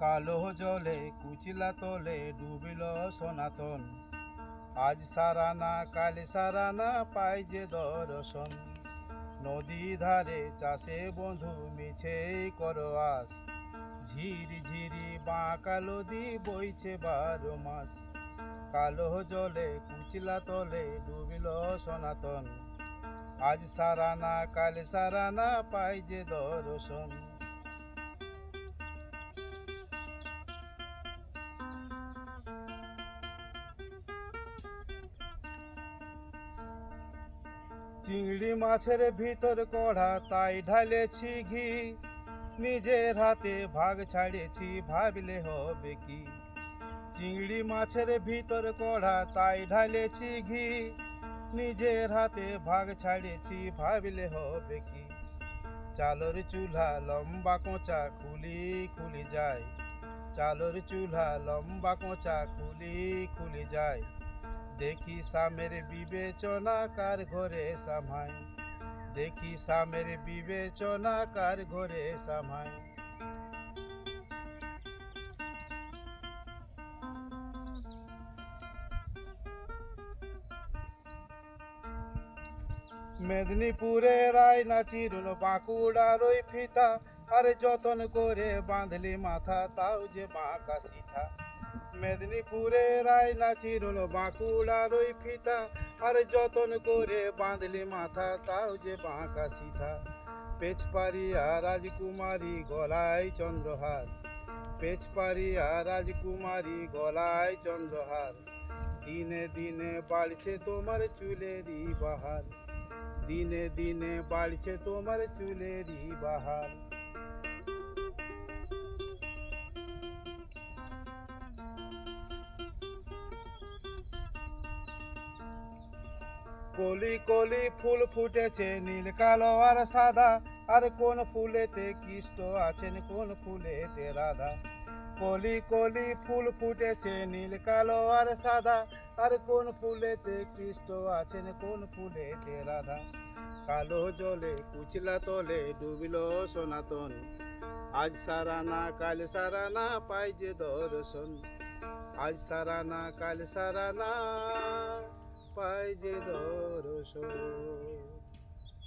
কালো জলে, কুচিলা তলে ডুবিল সনাতন। আজ সারানা, কাল সারানা, পাই যে দর্শন। নদী ধারে চাষে বন্ধু, মিছে করো আস ঝিরি ঝিরি বাঁকা নদী বইছে বারো মাস। কালো জলে, কুচিলা তলে ডুবিল সনাতন। আজ সারানা, কাল সারানা, পাই যে দর্শন। চিংড়ি মাছের ভিতর কড়া, তাই ঢালেছি ঘি। নিজের হাতে ভাগ ছাড়েছি, ভাবলে হবে কি? চিংড়ি মাছের ভিতর কড়া, তাই ঢালেছি ঘি। নিজের হাতে ভাগ ছাড়েছি, ভাবলে হবে কি? চালর চুলা লম্বা কোঁচা, খুলি খুলি যায়। চালর চুলা লম্বা কোঁচা, খুলি খুলি যায়। দেখি সামের বিবেচনা কার ঘরে সামায় দেখি সামের বিবেচনা কার ঘরে সামায় মেদিনীপুরে রায় নাচিরুল বাঁকুড়ার ওই ফিতা আরে যতন করে বাঁধলি মাথা তাও যে বাঁকা সিথা মেদিনীপুরে রায় নাচিরুল বাঁকুড়ার ওই ফিতা। আর যতন করে বাঁধলি মাথা, তাও যে বাঁকা পেচ পারিয়া রাজকুমারী গলায় চন্দ্রহার। পেচ পারিয়া রাজকুমারী গলায় চন্দ্রহার। দিনে দিনে বাড়ছে তোমার চুলেরই বাহার। দিনে দিনে বাড়ছে তোমার চুলেরই বাহার। কলি কলি ফুল ফুটেছে নীল, কালো আর সাদা। আর কোন ফুলেতে কৃষ্ট আছেন, কোন ফুলেতে রাধা? কলি কলি ফুল ফুটেছে নীল, কালো আর সাদা। আর কোন ফুলেতে কৃষ্ট আছেন, কোন ফুলেতে রাধা? কালো জলে কুচলা তলে ডুবিল সনাতন। আজ সারা সারানা কাল সারানা পাই যে দর্শন। আজ সারা সারানা কাল সারানা পাই যে দর্শন।